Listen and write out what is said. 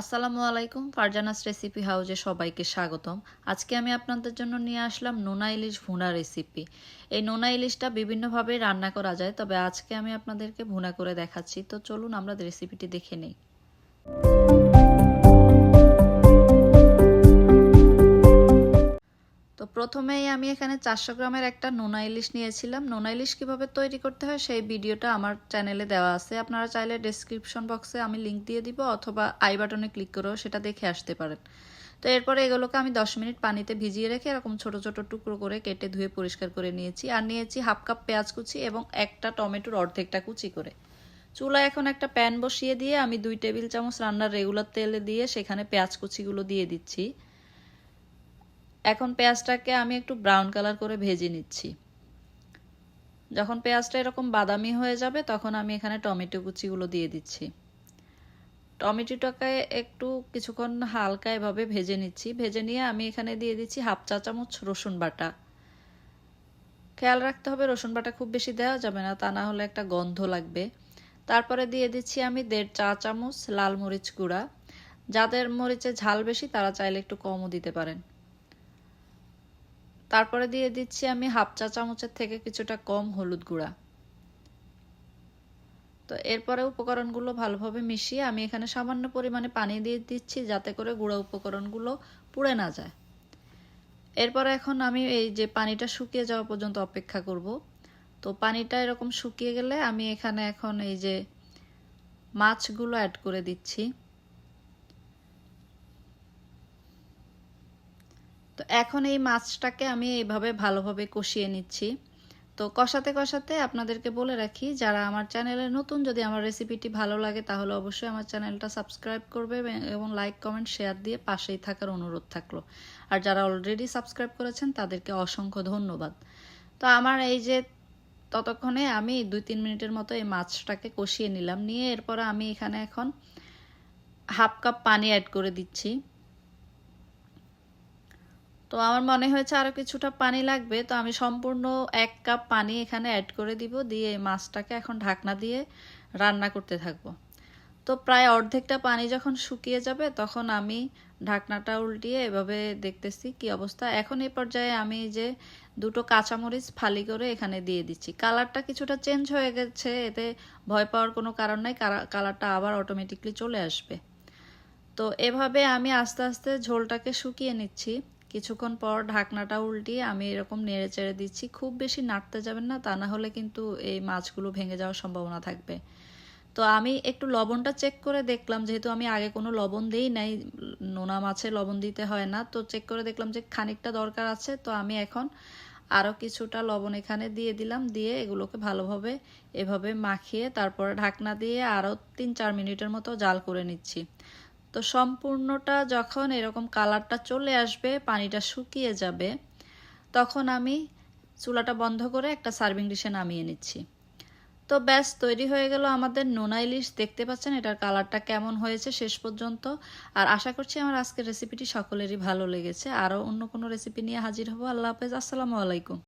আসসালামু আলাইকুম, ফারজানাস রেসিপি হাউজে সবাইকে স্বাগতম। আজকে আমি আপনাদের জন্য নিয়ে আসলাম নোনা ইলিশ ভুনা রেসিপি। এই নোনা ইলিশটা বিভিন্নভাবে রান্না করা যায়, তবে আজকে আমি আপনাদেরকে ভুনা করে দেখাচ্ছি। তো চলুন আমরা রেসিপিটি দেখে নেই। তো প্রথমেই আমি এখানে চারশো গ্রামের একটা নোনা ইলিশ নিয়েছিলাম। নোনা ইলিশ কীভাবে তৈরি করতে হয় সেই ভিডিওটা আমার চ্যানেলে দেওয়া আছে। আপনারা চাইলে ডেসক্রিপশন বক্সে আমি লিঙ্ক দিয়ে দিব অথবা আই বাটনে ক্লিক করেও সেটা দেখে আসতে পারেন। তো এরপরে এগুলোকে আমি দশ মিনিট পানিতে ভিজিয়ে রেখে এরকম ছোট ছোট টুকরো করে কেটে ধুয়ে পরিষ্কার করে নিয়েছি। আর নিয়েছি হাফ কাপ পেঁয়াজ কুচি এবং একটা টমেটোর অর্ধেকটা কুচি করে। চুলায় এখন একটা প্যান বসিয়ে দিয়ে আমি দুই টেবিল চামচ রান্নার রেগুলার তেলে দিয়ে সেখানে পেঁয়াজ কুচিগুলো দিয়ে দিচ্ছি। এখন পেঁয়াজটাকে আমি একটু ব্রাউন কালার করে ভেজে নিচ্ছি। যখন পেঁয়াজটা এরকম বাদামি হয়ে যাবে, তখন আমি এখানে টমেটো কুচিগুলো দিয়ে দিচ্ছি। টমেটোটাকে একটু কিছুক্ষণ হালকা এভাবে ভেজে নিচ্ছি। ভেজে নিয়ে আমি এখানে দিয়ে দিচ্ছি হাফ চা চামচ রসুন বাটা। খেয়াল রাখতে হবে, রসুন বাটা খুব বেশি দেওয়া যাবে না, তা না হলে একটা গন্ধ লাগবে। তারপরে দিয়ে দিচ্ছি আমি দেড় চা চামচ লাল মরিচ গুঁড়া। যাদের মরিচে ঝাল বেশি, তারা চাইলে একটু কমও দিতে পারেন। তারপরে দিয়ে দিচ্ছি আমি হাফ চা চামচের থেকে কিছুটা কম হলুদ গুঁড়া। তো এরপরে উপকরণগুলো ভালোভাবে মিশিয়ে আমি এখানে সামান্য পরিমাণে পানি দিয়ে দিচ্ছি যাতে করে গুঁড়া উপকরণগুলো পুড়ে না যায়। এরপরে এখন আমি এই যে পানিটা শুকিয়ে যাওয়া পর্যন্ত অপেক্ষা করব। তো পানিটা এরকম শুকিয়ে গেলে আমি এখানে এখন এই যে মাছগুলো অ্যাড করে দিচ্ছি। তো এখন এই মাছটাকে আমি এইভাবে ভালোভাবে কষিয়ে নিচ্ছি। তো কষাতে কষাতে আপনাদেরকে বলে রাখি, যারা আমার চ্যানেলে নতুন যদি আমার রেসিপিটি ভালো লাগে, তাহলে অবশ্যই আমার চ্যানেলটা সাবস্ক্রাইব করবে এবং লাইক, কমেন্ট, শেয়ার দিয়ে পাশেই থাকার অনুরোধ থাকল। আর যারা অলরেডি সাবস্ক্রাইব করেছেন, তাদেরকে অসংখ্য ধন্যবাদ। তো আমার এই যে ততক্ষণে আমি দুই তিন মিনিটের মতো এই মাছটাকে কষিয়ে নিলাম। নিয়ে এরপর আমি এখানে এখন হাফ কাপ পানি অ্যাড করে দিচ্ছি। তো আমার মনে হয়েছে আরও কিছুটা পানি লাগবে, তো আমি সম্পূর্ণ এক কাপ পানি এখানে অ্যাড করে দিব, দিয়ে মাছটাকে এখন ঢাকনা দিয়ে রান্না করতে থাকব। তো প্রায় অর্ধেকটা পানি যখন শুকিয়ে যাবে, তখন আমি ঢাকনাটা উল্টিয়ে এভাবে দেখতেছি কি অবস্থা। এখন এই পর্যায়ে আমি যে দুটো কাঁচামরিচ ফালি করে এখানে দিয়ে দিচ্ছি। কালারটা কিছুটা চেঞ্জ হয়ে গেছে, এতে ভয় পাওয়ার কোনো কারণ নাই কালারটা আবার অটোমেটিকলি চলে আসবে। তো এভাবে আমি আস্তে আস্তে ঝোলটাকে শুকিয়ে নিচ্ছি। কিছুক্ষণ পর ঢাকনাটা উল্টিয়ে আমি এরকম নেড়ে চেড়ে দিচ্ছি। খুব বেশি নাড়তে যাবেন না, তা না হলে কিন্তু এই মাছগুলো ভেঙে যাওয়ার সম্ভাবনা থাকবে। তো আমি একটু লবণটা চেক করে দেখলাম, যেহেতু আমি আগে কোনো লবণ দিই নাই, নোনা মাছে লবণ দিতে হয় না, তো চেক করে দেখলাম যে খানিকটা দরকার আছে, তো আমি এখন আরও কিছুটা লবণ এখানে দিয়ে দিলাম, দিয়ে এগুলোকে ভালোভাবে এভাবে মাখিয়ে তারপরে ঢাকনা দিয়ে আরও তিন চার মিনিটের মতো জাল করে নিচ্ছি। তো সম্পূর্ণটা যখন এরকম কালারটা চলে আসবে, পানিটা শুকিয়ে যাবে, তখন আমি চুলাটা বন্ধ করে একটা সার্ভিং ডিশে নামিয়ে নিচ্ছি। তো ব্যাস, তৈরি হয়ে গেল আমাদের নোনা ইলিশ। দেখতে পাচ্ছেন এটার কালারটা কেমন হয়েছে শেষ পর্যন্ত। আর আশা করছি আমার আজকের রেসিপিটি সকলেরই ভালো লেগেছে। আরও অন্য কোনো রেসিপি নিয়ে হাজির হব। আল্লাহ হাফেজ। আসসালামু আলাইকুম।